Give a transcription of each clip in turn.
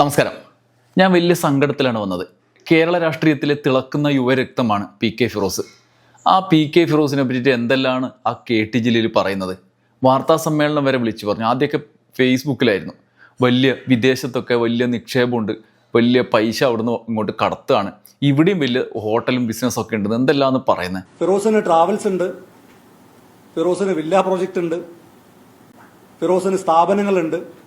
നമസ്കാരം. ഞാൻ വലിയ സങ്കടത്തിലാണ് വന്നത്. കേരള രാഷ്ട്രീയത്തിലെ തിളക്കുന്ന യുവരക്തമാണ് പി കെ ഫിറോസ്. ആ പി കെ ഫിറോസിനെ പറ്റിയിട്ട് എന്തെല്ലാണ് ആ കെ ടി ജില്ലയിൽ പറയുന്നത്? വാർത്താ സമ്മേളനം വരെ വിളിച്ചു പറഞ്ഞു. ആദ്യമൊക്കെ ഫേസ്ബുക്കിലായിരുന്നു. വലിയ വിദേശത്തൊക്കെ വലിയ നിക്ഷേപമുണ്ട്. വലിയ പൈസ അവിടുന്ന് ഇങ്ങോട്ട് കടത്തുകയാണ്. ഇവിടെയും വലിയ ഹോട്ടലും ബിസിനസ്സൊക്കെ ഉണ്ട് എന്തെല്ലാന്ന് പറയുന്നത് ഫിറോസിന് ട്രാവൽസ് ഉണ്ട്. ഫിറോസിന് വില്ല പ്രോജക്റ്റ് ഉണ്ട്. ഫിറോസിന് സ്ഥാപനങ്ങളുണ്ട്.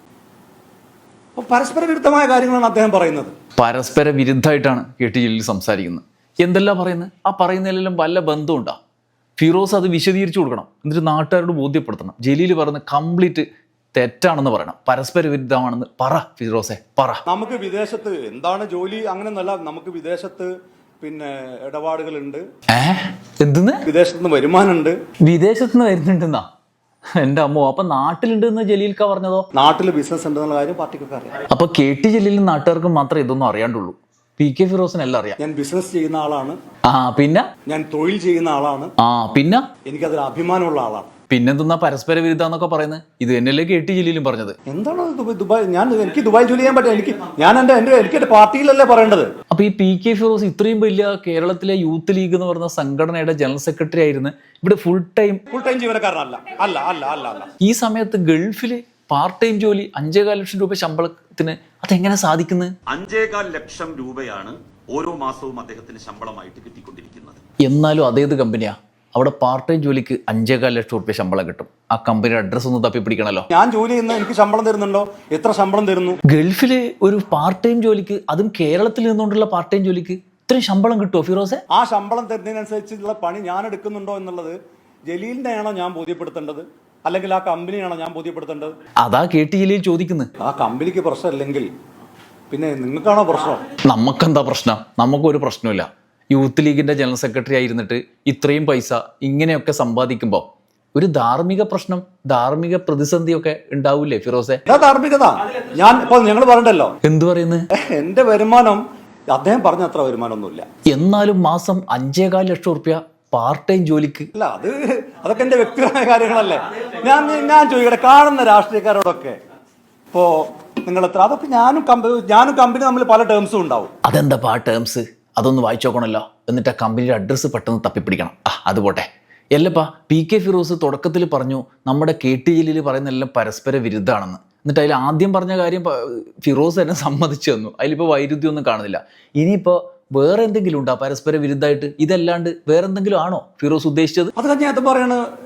അപ്പോൾ പരസ്പര വിരുദ്ധമായ കാര്യങ്ങളാണ് അദ്ദേഹം പറയുന്നത്. പരസ്പര വിരുദ്ധമായിട്ടാണ് കെ ടി ജലീൽ സംസാരിക്കുന്നത്. എന്തെല്ലാം പറയുന്നത്? ആ പറയുന്നതിലെല്ലാം വല്ല ബന്ധമുണ്ടാ? ഫിറോസ് അത് വിശദീകരിച്ചു കൊടുക്കണം. എന്നിട്ട് നാട്ടുകാരോട് ബോധ്യപ്പെടുത്തണം. ജലീൽ പറയുന്ന കംപ്ലീറ്റ് തെറ്റാണെന്ന് പറയണം. പരസ്പര വിരുദ്ധമാണെന്ന് പറ ഫിറോസെ പറ. നമുക്ക് വിദേശത്ത് എന്താണ് ജോലി? അങ്ങനെയൊന്നല്ല നമുക്ക് വിദേശത്ത് പിന്നെ ഇടപാടുകളുണ്ട്. ഏഹ് എന്തെന്ന്? വിദേശത്ത് നിന്ന് വരുമാനമുണ്ട്. വിദേശത്ത് നിന്ന് വരുന്നുണ്ടെന്നാ? എന്റെ അമ്മോ അപ്പൊ നാട്ടിലുണ്ടെന്ന് ജലീൽക്ക പറഞ്ഞതോ? നാട്ടിൽ ബിസിനസ് ഉണ്ടെന്നുള്ള കാര്യം പാർട്ടിക്കൊക്കെ അറിയാം. അപ്പൊ കെ ടി ജലീലിന് നാട്ടുകാർക്ക് മാത്രമേ ഇതൊന്നും അറിയാണ്ടുള്ളൂ. പി കെ ഫിറോസിനെല്ലാം അറിയാം. ഞാൻ ബിസിനസ് ചെയ്യുന്ന ആളാണ്. ആ പിന്നെ? ഞാൻ തൊഴിൽ ചെയ്യുന്ന ആളാണ്. ആ പിന്നെ? എനിക്ക് അതിൽ അഭിമാനമുള്ള ആളാണ്. പിന്നെന്താ പരസ്പര വിരുദ്ധ എന്നൊക്കെ പറയുന്നത്? ഇത് എന്നല്ലേ കെ ടി ജലീലും പറഞ്ഞത്. എന്താണ് ദുബായ്? ദുബായ് ഞാൻ എനിക്ക് ദുബായ് ജോലി ചെയ്യാൻ പറ്റും എനിക്ക് ഞാൻ എന്റെ എന്റെ എനിക്ക് എന്റെ പാർട്ടിയിലല്ലേ പറയേണ്ടത്? അപ്പൊ ഈ പി കെ ഫിറോസ് ഇത്രയും വലിയ കേരളത്തിലെ യൂത്ത് ലീഗ് എന്ന് പറയുന്ന സംഘടനയുടെ ജനറൽ സെക്രട്ടറി ആയിരുന്നു. ഇവിടെ ഫുൾ ടൈം ഫുൾ ടൈം ജീവനക്കാരനല്ല. അല്ല അല്ല അല്ല അല്ല. ഈ സമയത്ത് ഗൾഫിൽ പാർട്ട് ടൈം ജോലി അഞ്ചേകാൽ ലക്ഷം രൂപ ശമ്പളത്തിന് അതെങ്ങനെ സാധിക്കുന്നത് അഞ്ചേകാൽ ലക്ഷം രൂപയാണ് ഓരോ മാസവും അദ്ദേഹത്തിന് ശമ്പളമായിട്ട് കിട്ടിക്കൊണ്ടിരിക്കുന്നത്. എന്നാലും അതേത് കമ്പനിയാ? അവിടെ പാർട്ട് ടൈം ജോലിക്ക് അഞ്ചേകാൽ ലക്ഷം രൂപ ശമ്പളം കിട്ടും. ആ കമ്പനിയുടെ അഡ്രസ് ഒന്ന് തപ്പി പിടിക്കണല്ലോ ഞാൻ ജോലി ചെയ്യുന്ന എനിക്ക് ശമ്പളം തരുന്നുണ്ടോ? എത്ര ശമ്പളം തരുന്നു? ഗൾഫിലെ ഒരു പാർട്ട് ടൈം ജോലിക്ക് അതും കേരളത്തിൽ നിന്നുകൊണ്ടുള്ള പാർട്ട് ടൈം ജോലിക്ക് ഇത്രയും ശമ്പളം കിട്ടുമോ ഫിറോസെ? ആ ശമ്പളം തരുന്നതിനനുസരിച്ചുള്ള പണി ഞാൻ എടുക്കുന്നുണ്ടോ എന്നുള്ളത് ജലീലിനെയാണോ ഞാൻ ബോധ്യപ്പെടുത്തേണ്ടത്? അല്ലെങ്കിൽ ആ കമ്പനിയാണോ ഞാൻ ബോധ്യപ്പെടുത്തേണ്ടത്? അതാ കെ ടി ജലീൽ ചോദിക്കുന്നത് ആ കമ്പനിക്ക് പ്രശ്നമില്ലെങ്കിൽ പിന്നെ നിങ്ങൾക്കാണോ പ്രശ്നം? നമുക്കെന്താ പ്രശ്നം? നമുക്കൊരു പ്രശ്നമില്ല യൂത്ത് ലീഗിന്റെ ജനറൽ സെക്രട്ടറി ആയിരുന്നിട്ട് ഇത്രയും പൈസ ഇങ്ങനെയൊക്കെ സമ്പാദിക്കുമ്പോൾ ഒരു ധാർമ്മിക പ്രശ്നം ധാർമ്മിക പ്രതിസന്ധിയൊക്കെ ഉണ്ടാവൂലേ ഫിറോസെ? ധാർമ്മികത? ഞാൻ ഞങ്ങൾ പറഞ്ഞല്ലോ എന്തു പറയുന്നത് എന്റെ വരുമാനം അദ്ദേഹം പറഞ്ഞ അത്ര വരുമാനമൊന്നുമില്ല. എന്നാലും മാസം അഞ്ചേകാൽ ലക്ഷം റുപ്യ പാർട്ട് ടൈം ജോലിക്ക്. അല്ല അത് അതൊക്കെ എന്റെ വ്യക്തിപരമായ കാര്യങ്ങളല്ലേ. ഞാൻ ഞാൻ ചോദിക്കട്ടെ കാണുന്ന രാഷ്ട്രീയക്കാരോടൊക്കെ. ഇപ്പോ നിങ്ങൾ എത്ര അതൊക്കെ ഞാനും കമ്പനി ഞാനും കമ്പനി തമ്മിൽ പല ടേംസും ഉണ്ടാവും. അതെന്താ ആ ടേംസ് അതൊന്ന് വായിച്ചു നോക്കണമല്ലോ. എന്നിട്ട് ആ കമ്പനിയുടെ അഡ്രസ്സ് പെട്ടെന്ന് തപ്പിപ്പിടിക്കണം. ആ അത് പോട്ടെ. എല്ലപ്പാ പി കെ ഫിറോസ് തുടക്കത്തിൽ പറഞ്ഞു നമ്മുടെ കെ ടി ജലീൽ പറയുന്നതെല്ലാം പരസ്പര വിരുദ്ധമാണെന്ന്. എന്നിട്ട് അതിൽ ആദ്യം പറഞ്ഞ കാര്യം പ- ഫിറോസ് തന്നെ സമ്മതിച്ചു തന്നു. അതിലിപ്പോൾ വൈരുദ്ധ്യമൊന്നും കാണുന്നില്ല. ഇനിയിപ്പോൾ വേറെ എന്തെങ്കിലും ഉണ്ടോ പരസ്പര വിരുദ്ധമായിട്ട്? ഇതല്ലാണ്ട് വേറെ എന്തെങ്കിലും ആണോ ഫിറോസ് ഉദ്ദേശിച്ചത്? അത് കഴിഞ്ഞാൽ ഞാൻ പറയാണ്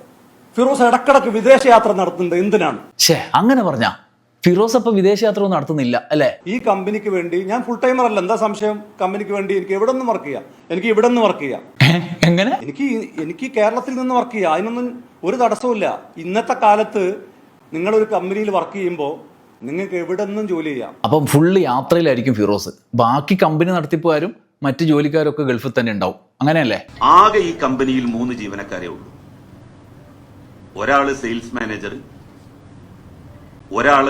ഫിറോസ് ഇടക്കിടക്ക് വിദേശയാത്ര നടത്തുന്നത് എന്തിനാണ്? ഛേ അങ്ങനെ പറഞ്ഞ. ഫിറോസ് അപ്പൊ വിദേശയാത്ര ഒന്നും നടത്തുന്നില്ല അല്ലേ? ഈ കമ്പനിക്ക് വേണ്ടി ഞാൻ ഫുൾ ടൈമർ അല്ല എന്താ സംശയം? കമ്പനിക്ക് വേണ്ടി എനിക്ക് എവിടെ നിന്ന് വർക്ക് ചെയ്യാം? എനിക്ക് ഇവിടെ നിന്ന് വർക്ക് ചെയ്യാം. ഏ? എങ്ങനെ? എനിക്ക് എനിക്ക് കേരളത്തിൽ നിന്ന് വർക്ക് ചെയ്യാം. അതിനൊന്നും ഒരു തടസ്സവും ഇന്നത്തെ കാലത്ത് ഒരു കമ്പനിയിൽ വർക്ക് ചെയ്യുമ്പോൾ നിങ്ങൾക്ക് എവിടെ നിന്നും ജോലി ചെയ്യാം. അപ്പം ഫുള്ള് യാത്രയിലായിരിക്കും ഫിറോസ്. ബാക്കി കമ്പനി നടത്തിപ്പുകാരും മറ്റ് ജോലിക്കാരൊക്കെ ഗൾഫിൽ തന്നെ ഉണ്ടാവും. അങ്ങനെയല്ലേ? ആകെ ഈ കമ്പനിയിൽ മൂന്ന് ജീവനക്കാരേ ഉള്ളൂ. ഒരാൾ സെയിൽസ് മാനേജർ ഒരാൾ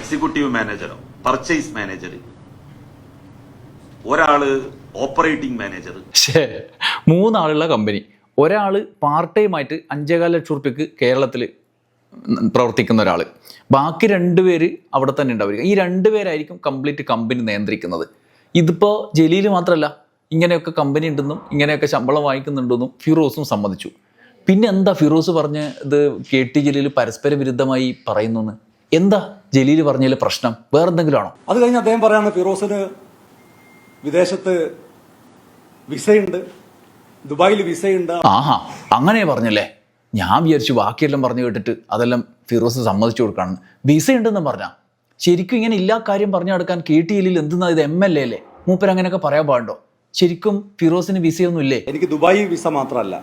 എക്സിക്യൂട്ടീവ് മാനേജറോ പർച്ചേസ് മാനേജർ ഒരാൾ ഓപ്പറേറ്റിംഗ് മാനേജർ മൂന്നാളുള്ള കമ്പനി ഒരാൾ പാർട്ട് ടൈം ആയിട്ട് അഞ്ചേകാൽ ലക്ഷം റുപ്യക്ക് കേരളത്തിൽ പ്രവർത്തിക്കുന്ന ഒരാൾ ബാക്കി രണ്ടുപേര് അവിടെ തന്നെ ഉണ്ടാവുക ഈ രണ്ടുപേരായിരിക്കും കംപ്ലീറ്റ് കമ്പനി നിയന്ത്രിക്കുന്നത്. ഇതിപ്പോൾ ജലീൽ മാത്രമല്ല ഇങ്ങനെയൊക്കെ കമ്പനി ഉണ്ടെന്നും ഇങ്ങനെയൊക്കെ ശമ്പളം വാങ്ങിക്കുന്നുണ്ടെന്നും ഫിറോസും സമ്മതിച്ചു. പിന്നെ എന്താ ഫിറോസ് പറഞ്ഞ് ഇത് കെ ടി ജലീൽ പരസ്പര വിരുദ്ധമായി പറയുന്നു എന്താ ജലീൽ പറഞ്ഞതിൽ പ്രശ്നം? വേറെന്തെങ്കിലും ആണോ? അത് കഴിഞ്ഞ് അദ്ദേഹം പറയാണ് ഫിറോസിന് വിദേശത്ത് വിസയുണ്ട്. ദുബായിൽ വിസയുണ്ട്. ആഹാ അങ്ങനെ പറഞ്ഞല്ലേ? ഞാൻ വിചാരിച്ചു ബാക്കിയെല്ലാം പറഞ്ഞു കേട്ടിട്ട് അതെല്ലാം ഫിറോസ് സമ്മതിച്ചു കൊടുക്കണം വിസ ഉണ്ടെന്ന് പറഞ്ഞാ? ശരിക്കും ഇങ്ങനെ ഇല്ലാ കാര്യം പറഞ്ഞു നടക്കാൻ കെ ടി എല്ലിൽ എന്തെന്നാ ഇത് എം എൽ എ അല്ലേ? മൂപ്പർ അങ്ങനെയൊക്കെ പറയാൻ പാടുണ്ടോ? ശരിക്കും ഫിറോസിന് വിസയൊന്നും ഇല്ലേ എനിക്ക് ദുബായി വിസ മാത്രമല്ല.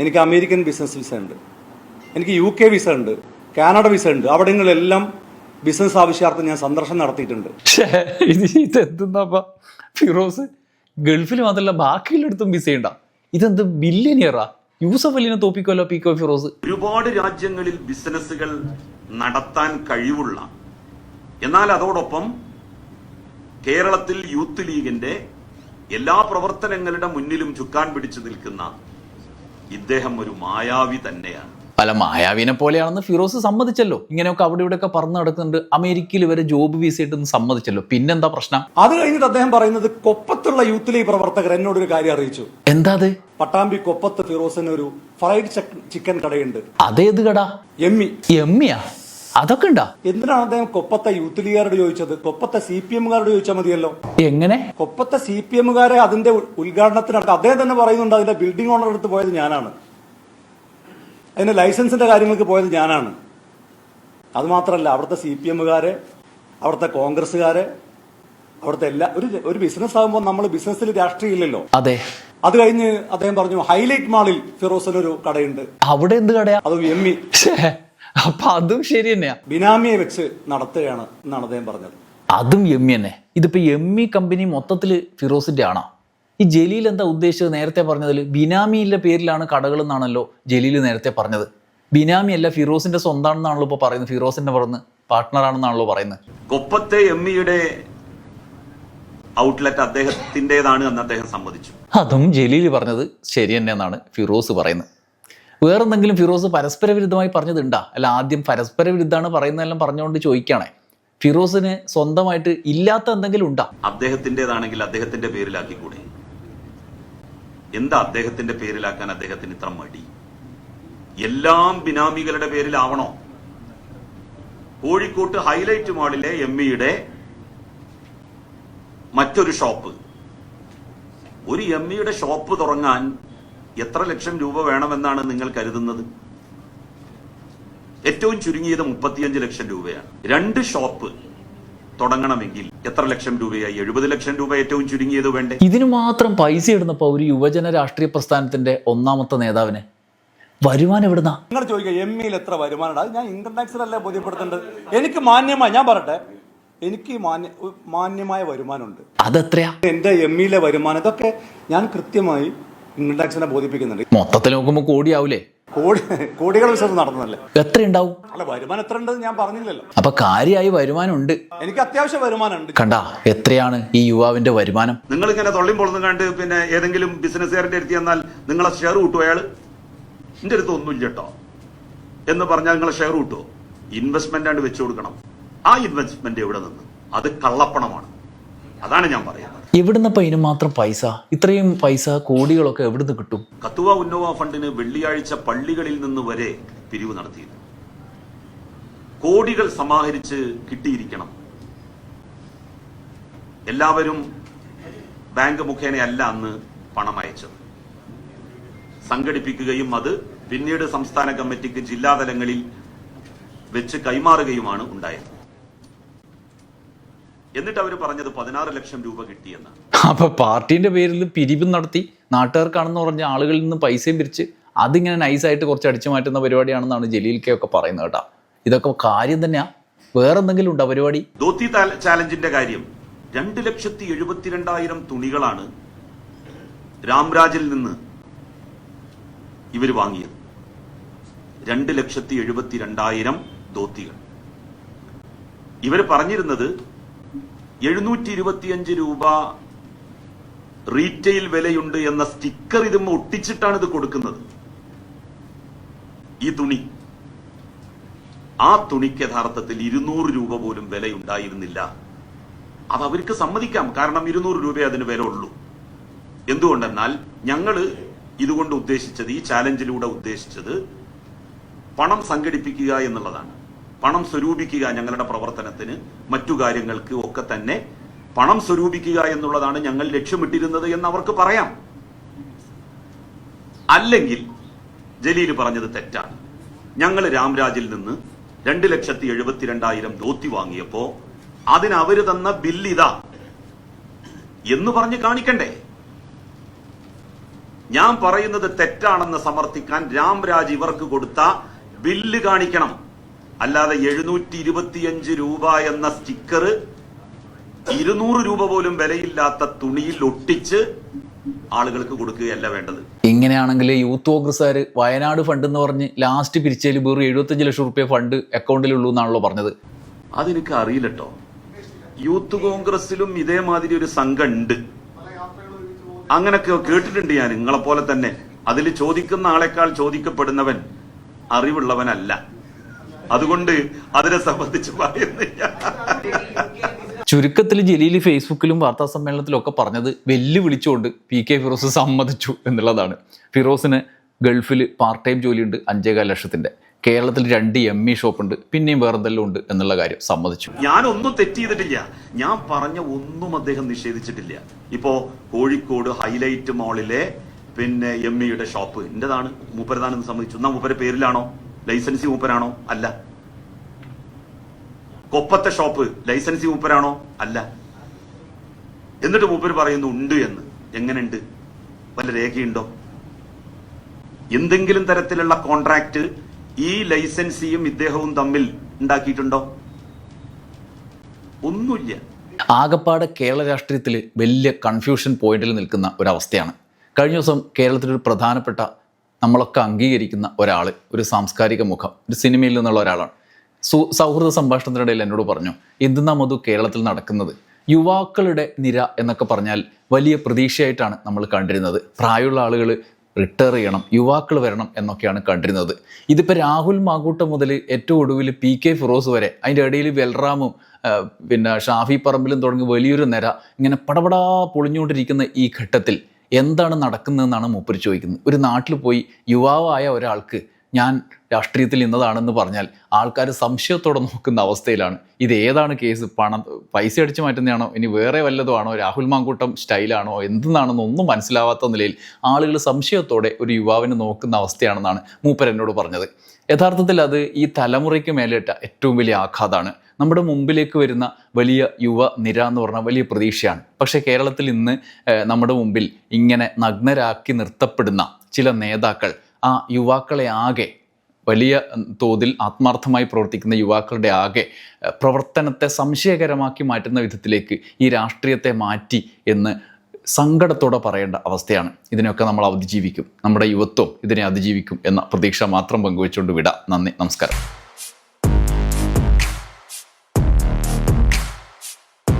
എനിക്ക് അമേരിക്കൻ ബിസിനസ് വിസ ഉണ്ട്. എനിക്ക് യു കെ വിസ ഉണ്ട് കാനഡ വിസ ഉണ്ട്. അവിടങ്ങളിലെല്ലാം ബിസിനസ് ആവശ്യാർത്ഥം ഞാൻ സന്ദർശനം നടത്തിയിട്ടുണ്ട്. ഇത് ഫിറോസ് ഗൾഫിൽ മാത്രമല്ല ബാക്കിയുള്ളിടത്തും വിസ ഉണ്ടാ ഇതെന്ത് ബില്യനിയറാ യൂസഫ് അലിനെ പി പീക്കോ ഫിറോസ്? ഒരുപാട് രാജ്യങ്ങളിൽ ബിസിനസ്സുകൾ നടത്താൻ കഴിവുള്ള എന്നാൽ അതോടൊപ്പം കേരളത്തിൽ യൂത്ത് ലീഗിന്റെ എല്ലാ പ്രവർത്തനങ്ങളുടെ മുന്നിലും ചുക്കാൻ പിടിച്ചു നിൽക്കുന്ന ഇദ്ദേഹം ഒരു മായാവി തന്നെയാണ്. അല്ല മായാവിനെ പോലെയാണെന്ന് ഫിറോസ് സമ്മതിച്ചല്ലോ. ഇങ്ങനെയൊക്കെ അവിടെ ഇവിടെയൊക്കെ പറന്ന് നടക്കുന്നുണ്ട്. അമേരിക്കയിൽ വരെ ജോബ് വിസ ആയിട്ടൊന്ന് സമ്മതിച്ചല്ലോ. പിന്നെന്താ പ്രശ്നം? അത് കഴിഞ്ഞിട്ട് അദ്ദേഹം പറയുന്നത് കൊപ്പത്തുള്ള യൂത്ത് ലീഗ് പ്രവർത്തകർ എന്നോട് ഒരു കാര്യം അറിയിച്ചു. എന്താ അത്? പട്ടാമ്പി കൊപ്പത്ത് ഫിറോസിന് ഒരു ഫ്രൈഡ് ചിക്കൻ കടയുണ്ട്. അതേത് കട? എമ്മി. എമ്മിയാ? അതൊക്കെ ഉണ്ടോ? എന്തിനാണ് അദ്ദേഹം കൊപ്പത്തെ യൂത്ത് ലീഗുകാരോട് ചോദിച്ചത്? കൊപ്പത്തെ സി പി എമ്മുകാരോട് ചോദിച്ചാൽ മതിയല്ലോ. എങ്ങനെ? കൊപ്പത്തെ സി പി എമ്മുകാരെ അതിന്റെ ഉദ്ഘാടനത്തിനടക്കം അദ്ദേഹം തന്നെ പറയുന്നുണ്ട് അതിന്റെ ബിൽഡിംഗ് ഓണർ എടുത്ത് പോയത് ഞാനാണ്. അതിന്റെ ലൈസൻസിന്റെ കാര്യങ്ങൾക്ക് പോയത് ഞാനാണ്. അത് മാത്രമല്ല അവിടുത്തെ സി പി എമ്മുകാരെ അവിടുത്തെ കോൺഗ്രസ്സുകാരെ അവിടുത്തെ എല്ലാ ഒരു ഒരു ബിസിനസ് ആകുമ്പോൾ നമ്മൾ ബിസിനസ്സിൽ രാഷ്ട്രീയം ഇല്ലല്ലോ അതെ. അത് കഴിഞ്ഞ് അദ്ദേഹം പറഞ്ഞു ഹൈലൈറ്റ് മാളിൽ ഫിറോസിനൊരു കടയുണ്ട്. അവിടെ എന്ത് കടയാ? അത് എം അപ്പൊ അതും ശരി തന്നെയാ. ബിനാമിയെ വെച്ച് നടത്തുകയാണ് എന്നാണ് അദ്ദേഹം പറഞ്ഞത്. അതും എമ്മി തന്നെ. ഇതിപ്പോ എമ്മി കമ്പനി മൊത്തത്തിൽ ഫിറോസിന്റെ ആണോ. ഈ ജലീൽ എന്താ ഉദ്ദേശിച്ചത്? നേരത്തെ പറഞ്ഞതിൽ ബിനാമിയിലെ പേരിലാണ് കടകൾ എന്നാണല്ലോ ജലീൽ നേരത്തെ പറഞ്ഞത്. ബിനാമി അല്ല ഫിറോസിന്റെ സ്വന്തമാണെന്നാണല്ലോ ഇപ്പൊ പറയുന്നത്. ഫിറോസിന്റെ പറഞ്ഞ് പാർട്ട്ണർ ആണെന്നാണല്ലോ പറയുന്നത്. കൊപ്പത്തെ എം ഇയുടെ ഔട്ട്ലെറ്റ് അദ്ദേഹത്തിന്റെതാണ് എന്ന് അദ്ദേഹം സമ്മതിച്ചു. അതും ജലീൽ പറഞ്ഞത് ശരി തന്നെയെന്നാണ് ഫിറോസ് പറയുന്നത്. വേറെന്തെങ്കിലും ഫിറോസ് പരസ്പര വിരുദ്ധമായി പറഞ്ഞതുണ്ടാ? അല്ല ആദ്യം പരസ്പര വിരുദ്ധമാണ് പറയുന്നതെല്ലാം പറഞ്ഞുകൊണ്ട് ചോദിക്കുകയാണേ. ഫിറോസിന് സ്വന്തമായിട്ട് ഇല്ലാത്ത എന്തെങ്കിലും ഉണ്ടാ? അദ്ദേഹത്തിന്റെതാണെങ്കിൽ അദ്ദേഹത്തിന്റെ പേരിലാക്കിക്കൂടെ? എന്താ അദ്ദേഹത്തിന്റെ പേരിലാക്കാൻ അദ്ദേഹത്തിന് ഇത്ര മടി? എല്ലാം ബിനാമികളുടെ പേരിലാവണോ? കോഴിക്കോട്ട് ഹൈലൈറ്റ് മാളിലെ എം ഇയുടെ മറ്റൊരു ഷോപ്പ്. ഒരു എം ഇയുടെ ഷോപ്പ് തുടങ്ങാൻ എത്ര ലക്ഷം രൂപ വേണമെന്നാണ് നിങ്ങൾ കരുതുന്നത്? ഏറ്റവും ചുരുങ്ങിയത് മുപ്പത്തിയഞ്ച് ലക്ഷം രൂപയാണ്. രണ്ട് ഷോപ്പ് തുടങ്ങണമെങ്കിൽ എത്ര ലക്ഷം രൂപയായി? എഴുപത് ലക്ഷം രൂപ ഏറ്റവും ചുരുങ്ങിയത് വേണ്ടേ? ഇതിനു മാത്രം പൈസ ഇടുന്നപ്പോ ഒരു യുവജന രാഷ്ട്രീയ പ്രസ്ഥാനത്തിന്റെ ഒന്നാമത്തെ നേതാവിന് വരുമാനം എവിടുന്ന? നിങ്ങൾ ചോദിക്കുക എം ഇയിൽ എത്ര വരുമാനം അത് ഞാൻ ഇൻകം ടാക്സിലല്ലേ ബോധ്യപ്പെടുത്തേണ്ടത്? എനിക്ക് മാന്യമായി ഞാൻ പറട്ടെ എനിക്ക് മാന്യ മാന്യമായ വരുമാനമുണ്ട്. അതെത്രയാ? എന്റെ എം ഇയിലെ വരുമാനം ഇതൊക്കെ ഞാൻ കൃത്യമായി ഇൻകം ടാക്സിനെ ബോധിപ്പിക്കുന്നുണ്ട്. മൊത്തത്തിൽ നോക്കുമ്പോ കോടിയാവൂലേ? കോടി കോടികൾ വിശ്വസം നടന്നല്ലേ എത്ര ഉണ്ടാവും അല്ല വരുമാനം എത്ര ഉണ്ടെന്ന് ഞാൻ പറഞ്ഞില്ലല്ലോ. അപ്പൊ കാര്യമായി വരുമാനം ഉണ്ട് എനിക്ക് അത്യാവശ്യം വരുമാനമുണ്ട്. കണ്ട എത്രയാണ് ഈ യുവാവിന്റെ വരുമാനം? നിങ്ങൾ ഇങ്ങനെ തൊള്ളിയും പൊളന്നും കണ്ട് പിന്നെ ഏതെങ്കിലും ബിസിനസ്സുകാരന്റെ അടുത്ത് ചെന്നാൽ നിങ്ങളെ ഷെയർ കിട്ടുമോ അയാൾ എന്റെ അടുത്ത് ഒന്നും കേട്ടോ. എന്ന് പറഞ്ഞാൽ നിങ്ങളെ ഷെയർ കിട്ടുമോ ഇൻവെസ്റ്റ്മെന്റ് ആണ് വെച്ചു കൊടുക്കണം. ആ ഇൻവെസ്റ്റ്മെന്റ് എവിടെ നിന്ന്? അത് കള്ളപ്പണമാണ്. അതാണ് ഞാൻ പറയുന്നത്. എവിടുന്നപ്പോ ഇതിന് മാത്രം പൈസ ഇത്രയും പൈസ കോടികളൊക്കെ എവിടുന്ന് കിട്ടും? കത്തുവ ഉന്നവ ഫണ്ടിന് വെള്ളിയാഴ്ച പള്ളികളിൽ നിന്ന് വരെ പിരിവ് നടത്തിയിരുന്നു. കോടികൾ സമാഹരിച്ച് കിട്ടിയിരിക്കണം. എല്ലാവരും ബാങ്ക് മുഖേനയല്ല അന്ന് പണം അയച്ചത്. സംഘടിപ്പിക്കുകയും അത് പിന്നീട് സംസ്ഥാന കമ്മിറ്റിക്ക് ജില്ലാതലങ്ങളിൽ വെച്ച് കൈമാറുകയുമാണ് ഉണ്ടായത്. എന്നിട്ട് അവർ പറഞ്ഞത് പതിനാറ് ലക്ഷം രൂപ കിട്ടിയെന്ന്. അപ്പൊ പാർട്ടിന്റെ പേരിൽ പിരിവ് നടത്തി നാട്ടുകാർക്കാണെന്ന് പറഞ്ഞ ആളുകളിൽ നിന്ന് പൈസയും പിരിച്ച് അതിങ്ങനെ നൈസായിട്ട് കുറച്ച് അടിച്ചു മാറ്റുന്ന പരിപാടിയാണെന്നാണ് ജലീൽ കെ ഒക്കെ പറയുന്നത് കേട്ടാ. ഇതൊക്കെ കാര്യം തന്നെയാ. വേറെന്തെങ്കിലും ഉണ്ടോ പരിപാടി? ധോത്തി ചാലഞ്ചിന്റെ കാര്യം. രണ്ട് ലക്ഷത്തി എഴുപത്തിരണ്ടായിരം തുണികളാണ് രാംരാജിൽ നിന്ന് ഇവർ വാങ്ങിയത്. രണ്ട് ലക്ഷത്തി എഴുപത്തിരണ്ടായിരം ധോത്തികൾ. ഇവർ പറഞ്ഞിരുന്നത് എഴുന്നൂറ്റി ഇരുപത്തിയഞ്ച് രൂപ റീറ്റെയിൽ വിലയുണ്ട് എന്ന സ്റ്റിക്കർ ഇതും ഒട്ടിച്ചിട്ടാണ് ഇത് കൊടുക്കുന്നത്. ഈ തുണി. ആ തുണിക്ക് യഥാർത്ഥത്തിൽ ഇരുന്നൂറ് രൂപ പോലും വിലയുണ്ടായിരുന്നില്ല. അത് അവർക്ക് സമ്മതിക്കാം. കാരണം ഇരുന്നൂറ് രൂപയെ അതിന് വില ഉള്ളൂ എന്തുകൊണ്ടെന്നാൽ ഞങ്ങൾ ഇതുകൊണ്ട് ഉദ്ദേശിച്ചത് ഈ ചാലഞ്ചിലൂടെ ഉദ്ദേശിച്ചത് പണം സംഘടിപ്പിക്കുക എന്നുള്ളതാണ്. പണം സ്വരൂപിക്കുക ഞങ്ങളുടെ പ്രവർത്തനത്തിന് മറ്റു കാര്യങ്ങൾക്ക് ഒക്കെ തന്നെ പണം സ്വരൂപിക്കുക എന്നുള്ളതാണ് ഞങ്ങൾ ലക്ഷ്യമിട്ടിരുന്നത് എന്ന് അവർക്ക് പറയാം. അല്ലെങ്കിൽ ജലീൽ പറഞ്ഞത് തെറ്റാണ്. ഞങ്ങൾ രാംരാജിൽ നിന്ന് രണ്ട് ലക്ഷത്തി എഴുപത്തിരണ്ടായിരം ധോത്തി വാങ്ങിയപ്പോ അതിന് അവർ തന്ന ബില്ലിതാ എന്ന് പറഞ്ഞ് കാണിക്കണ്ടേ? ഞാൻ പറയുന്നത് തെറ്റാണെന്ന് സമർത്ഥിക്കാൻ രാംരാജ് ഇവർക്ക് കൊടുത്ത ബില്ല് കാണിക്കണം. അല്ലാതെ എഴുന്നൂറ്റി ഇരുപത്തിയഞ്ച് രൂപ എന്ന സ്റ്റിക്കർ ഇരുന്നൂറ് രൂപ പോലും വിലയില്ലാത്ത തുണിയിൽ ഒട്ടിച്ച് ആളുകൾക്ക് കൊടുക്കുകയല്ല വേണ്ടത്. ഇങ്ങനെയാണെങ്കിൽ യൂത്ത് കോൺഗ്രസ്സുകാർ വയനാട് ഫണ്ട് എന്ന് പറഞ്ഞ് ലാസ്റ്റ് പിരിച്ചതിൽ വെറും എഴുപത്തഞ്ച് ലക്ഷം റുപ്യ ഫണ്ട് അക്കൗണ്ടിലുള്ളൂ എന്നാണല്ലോ പറഞ്ഞത്. അതെനിക്ക് അറിയില്ലട്ടോ യൂത്ത് കോൺഗ്രസിലും ഇതേമാതിരി ഒരു സംഘം ഉണ്ട് അങ്ങനൊക്കെ കേട്ടിട്ടുണ്ട് ഞാൻ നിങ്ങളെപ്പോലെ തന്നെ. അതിൽ ചോദിക്കുന്ന ആളെക്കാൾ ചോദിക്കപ്പെടുന്നവൻ അറിവുള്ളവനല്ല. അതുകൊണ്ട് അതിനെ സംബന്ധിച്ച് പറയുന്നില്ല. ചുരുക്കത്തിൽ ജലീൽ ഫേസ്ബുക്കിലും വാർത്താ സമ്മേളനത്തിലും ഒക്കെ പറഞ്ഞത് വെല്ലുവിളിച്ചുകൊണ്ട് പി കെ ഫിറോസ് സമ്മതിച്ചു എന്നുള്ളതാണ്. ഫിറോസിന് ഗൾഫിൽ പാർട്ട് ടൈം ജോലിയുണ്ട് അഞ്ചേകാൽ ലക്ഷത്തിന്റെ കേരളത്തിൽ രണ്ട് എം ഇ ഷോപ്പുണ്ട് പിന്നെയും വേറെ എന്തെല്ലാം ഉണ്ട് എന്നുള്ള കാര്യം സമ്മതിച്ചു. ഞാനൊന്നും തെറ്റ് ചെയ്തിട്ടില്ല. ഞാൻ പറഞ്ഞ ഒന്നും അദ്ദേഹം നിഷേധിച്ചിട്ടില്ല. ഇപ്പോ കോഴിക്കോട് ഹൈലൈറ്റ് മാളിലെ പിന്നെ എം ഇയുടെ ഷോപ്പ്. എന്റേതാണ്? മൂപ്പരതാണെന്ന് സമ്മതിച്ചു. എന്നാ മൂപ്പര പേരിലാണോ? ലൈസൻസി മൂപ്പരാണോ? അല്ല. കൊപ്പത്തെ ഷോപ്പ് ലൈസൻസി മൂപ്പരാണോ? അല്ല. എന്നിട്ട് മൂപ്പര് പറയുന്നു ഉണ്ട് എന്ന്. എങ്ങനെയുണ്ട്? വല്ല രേഖയുണ്ടോ? എന്തെങ്കിലും തരത്തിലുള്ള കോൺട്രാക്ട് ഈ ലൈസൻസിയും ഇദ്ദേഹവും തമ്മിൽ ഉണ്ടാക്കിയിട്ടുണ്ടോ? ഒന്നുമില്ല. ആകപ്പാട് കേരള രാഷ്ട്രീയത്തിൽ വലിയ കൺഫ്യൂഷൻ പോയിന്റിൽ നിൽക്കുന്ന ഒരവസ്ഥയാണ്. കഴിഞ്ഞ ദിവസം കേരളത്തിലൊരു പ്രധാനപ്പെട്ട നമ്മളൊക്കെ അംഗീകരിക്കുന്ന ഒരാൾ ഒരു സാംസ്കാരിക മുഖം ഒരു സിനിമയിൽ നിന്നുള്ള ഒരാളാണ്. സു സൗഹൃദ സംഭാഷണത്തിനിടയിൽ എന്നോട് പറഞ്ഞു എന്തെന്നാ മധു കേരളത്തിൽ നടക്കുന്നത്? യുവാക്കളുടെ നിര എന്നൊക്കെ പറഞ്ഞാൽ വലിയ പ്രതീക്ഷയായിട്ടാണ് നമ്മൾ കണ്ടിരുന്നത്. പ്രായമുള്ള ആളുകൾ റിട്ടയർ ചെയ്യണം യുവാക്കൾ വരണം എന്നൊക്കെയാണ് കണ്ടിരുന്നത്. ഇതിപ്പോൾ രാഹുൽ മാങ്കൂട്ടം മുതൽ ഏറ്റവും ഒടുവിൽ പി കെ ഫിറോസ് വരെ അതിന്റെ ഇടയിൽ വെൽറാമും പിന്നെ ഷാഫി പറമ്പിലും തുടങ്ങി വലിയൊരു നിര ഇങ്ങനെ പടപടാ പൊളിഞ്ഞുകൊണ്ടിരിക്കുന്ന ഈ ഘട്ടത്തിൽ എന്താണ് നടക്കുന്നതെന്നാണ് മൂപ്പര് ചോദിക്കുന്നത്. ഒരു നാട്ടിൽ പോയി യുവാവായ ഒരാൾക്ക് ഞാൻ രാഷ്ട്രീയത്തിൽ ഇന്നതാണെന്ന് പറഞ്ഞാൽ ആൾക്കാർ സംശയത്തോടെ നോക്കുന്ന അവസ്ഥയിലാണ്. ഇത് ഏതാണ് കേസ് പണം പൈസ അടിച്ചു മാറ്റുന്നതാണോ? ഇനി വേറെ വല്ലതുമാണോ രാഹുൽ മാങ്കൂട്ടം സ്റ്റൈലാണോ എന്തെന്നാണെന്ന് ഒന്നും മനസ്സിലാവാത്ത നിലയിൽ ആളുകൾ സംശയത്തോടെ ഒരു യുവാവിനെ നോക്കുന്ന അവസ്ഥയാണെന്നാണ് മൂപ്പർ എന്നോട് പറഞ്ഞത്. യഥാർത്ഥത്തിൽ അത് ഈ തലമുറയ്ക്ക് മേലേറ്റ ഏറ്റവും വലിയ ആഘാതമാണ്. നമ്മുടെ മുമ്പിലേക്ക് വരുന്ന വലിയ യുവ നിര എന്ന് പറഞ്ഞാൽ വലിയ പ്രതീക്ഷയാണ്. പക്ഷേ കേരളത്തിൽ ഇന്ന് നമ്മുടെ മുമ്പിൽ ഇങ്ങനെ നഗ്നരാക്കി നിർത്തപ്പെടുന്ന ചില നേതാക്കൾ ആ യുവാക്കളെ ആകെ വലിയ തോതിൽ ആത്മാർത്ഥമായി പ്രവർത്തിക്കുന്ന യുവാക്കളുടെ ആകെ പ്രവർത്തനത്തെ സംശയകരമാക്കി മാറ്റുന്ന വിധത്തിലേക്ക് ഈ രാഷ്ട്രീയത്തെ മാറ്റി എന്ന് സങ്കടത്തോടെ പറയേണ്ട അവസ്ഥയാണ്. ഇതിനെയൊക്കെ നമ്മൾ അതിജീവിക്കും. നമ്മുടെ യുവത്വം ഇതിനെ അതിജീവിക്കും എന്ന പ്രതീക്ഷ മാത്രം പങ്കുവെച്ചുകൊണ്ട് വിടാം. നന്ദി. നമസ്കാരം.